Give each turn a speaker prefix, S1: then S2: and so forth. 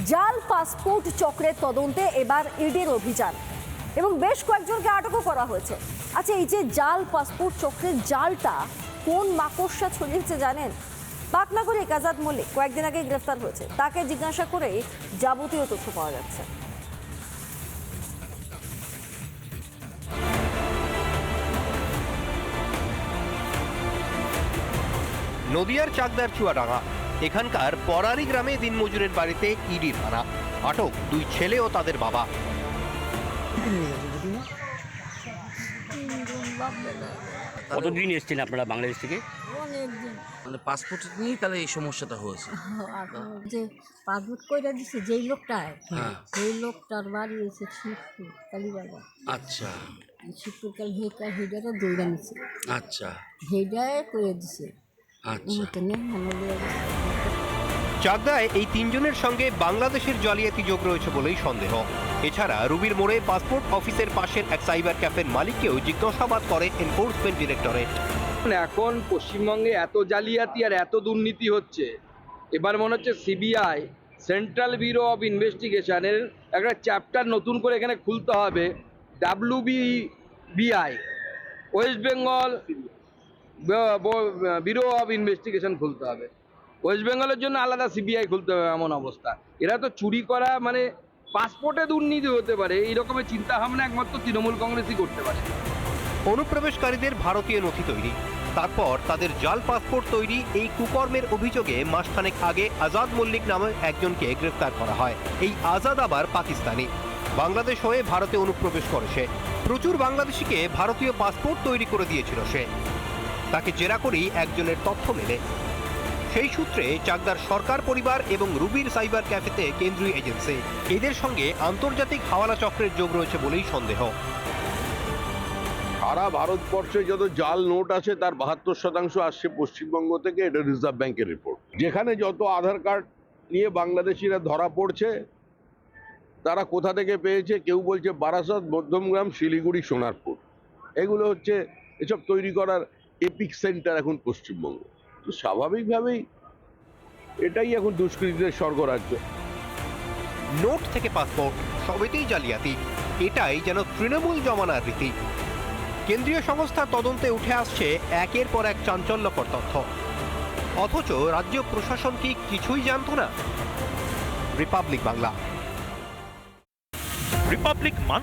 S1: জাল, পাসপোর্ট, চক্রের তদন্তে এবার ইডির অভিযান। এবং বেশ কয়েকজনকে আটকও করা হয়েছে। আচ্ছা এই যে জাল, পাসপোর্ট, চক্রের জালটা কোন মাকড়সা ছড়িয়েছে জানেন? পাটনাগরে আজাদ মল্লিক কয়েকদিন আগে গ্রেফতার হয়েছে। তাকে জিজ্ঞাসা করেই যাবতীয় তথ্য পাওয়া যাচ্ছে।
S2: নদিয়ার চাকদার চুয়াডাঙ্গা। এখানকার পরারি গ্রামে দিনমজুরের বাড়িতে ইডি ধারা আটক দুই ছেলে ও তাদের বাবা।
S3: কতদিন এসেছেন আপনারা বাংলাদেশ থেকে?
S4: মানে পাসপোর্ট নিয়েই তাহলে এই সমস্যাটা হয়েছে।
S5: যে পাসপোর্ট কইরা দিছে যেই লোকটায়
S4: হ্যাঁ।
S5: সেই লোকটার বাড়ি হয়েছে শিবপুর কালীবাজার।
S4: আচ্ছা।
S5: শিবপুর কালী হেকা হেডারে দৌড়া নিছে
S4: আচ্ছা।
S5: হেডায় করে দিছে
S2: চাকদায় এই তিনজনের সঙ্গে বাংলাদেশের জালিয়াতি যোগ রয়েছে বলেই সন্দেহ। এছাড়া রুবির মোড়ে পাসপোর্ট অফিসের পাশের এক সাইবার ক্যাফের মালিককেও জিজ্ঞাসাবাদ করে এনফোর্সমেন্ট ডিরেক্টরেট।
S6: এখন পশ্চিমবঙ্গে এত জালিয়াতি আর এত দুর্নীতি হচ্ছে এবার মনে হচ্ছে সিবিআই সেন্ট্রাল ব্যুরো অফ ইনভেস্টিগেশনের একটা চ্যাপ্টার নতুন করে এখানে খুলতে হবে WB BI west Bengal bureau of investigation খুলতে হবে। ওয়েস্ট বেঙ্গলের জন্য আলাদা সিবিআই খুলতে হবে এমন অবস্থা। এরা তো চুরি করা মানে পাসপোর্টে দুর্নীতি হতে পারে, এই রকমের চিন্তা ভাবনা একমাত্র তৃণমূল কংগ্রেসই করতে পারে।
S2: অনুপ্রবেশকারীদের ভারতীয় নথি তৈরি। তারপর তাদের জাল পাসপোর্ট তৈরি, এই কুকর্মের অভিযোগে মাসখানেক আগে আজাদ মল্লিক নামে একজনকে গ্রেফতার করা হয়। এই আজাদ আবার পাকিস্তানি। বাংলাদেশ হয়ে ভারতে অনুপ্রবেশ করে সে। প্রচুর বাংলাদেশিকে ভারতীয় পাসপোর্ট তৈরি করে দিয়েছিল সে। তাকে জেরা করেই একজনের তথ্য মেলে। সেই সূত্রে চাকদার সরকার পরিবার এবং রুবির সাইবার ক্যাফেতে কেন্দ্রীয় এজেন্সি। এদের সঙ্গে আন্তর্জাতিক হাওয়ালা চক্রের যোগ রয়েছে বলেই সন্দেহ।
S7: সারা ভারতবর্ষে যত জাল নোট আছে, তার বাহাত্তর শতাংশ আসছে পশ্চিমবঙ্গ থেকে, এটা রিজার্ভ ব্যাংকের রিপোর্ট যেখানে যত আধার কার্ড নিয়ে বাংলাদেশিরা ধরা পড়ছে, তারা কোথা থেকে পেয়েছে, কেউ বলছে বারাসত, মধ্যমগ্রাম, শিলিগুড়ি, সোনারপুর। এগুলো হচ্ছে এসব তৈরি করার এপিক সেন্টার এখন পশ্চিমবঙ্গ। তো স্বাভাবিকভাবেই এটাই এখন দুষ্কৃতীদের স্বর্গরাজ্য।
S2: নোট থেকে পাসপোর্ট সবেতেই জালিয়াতি এটাই যেন তৃণমূল জমানার রীতি। কেন্দ্রীয় সংস্থার তদন্তে উঠে আসছে একের পর এক চাঞ্চল্যকর তথ্য। অথচ রাজ্য প্রশাসন কি কিছুই জানতো না? রিপাবলিক বাংলা
S8: রিপাবলিক মান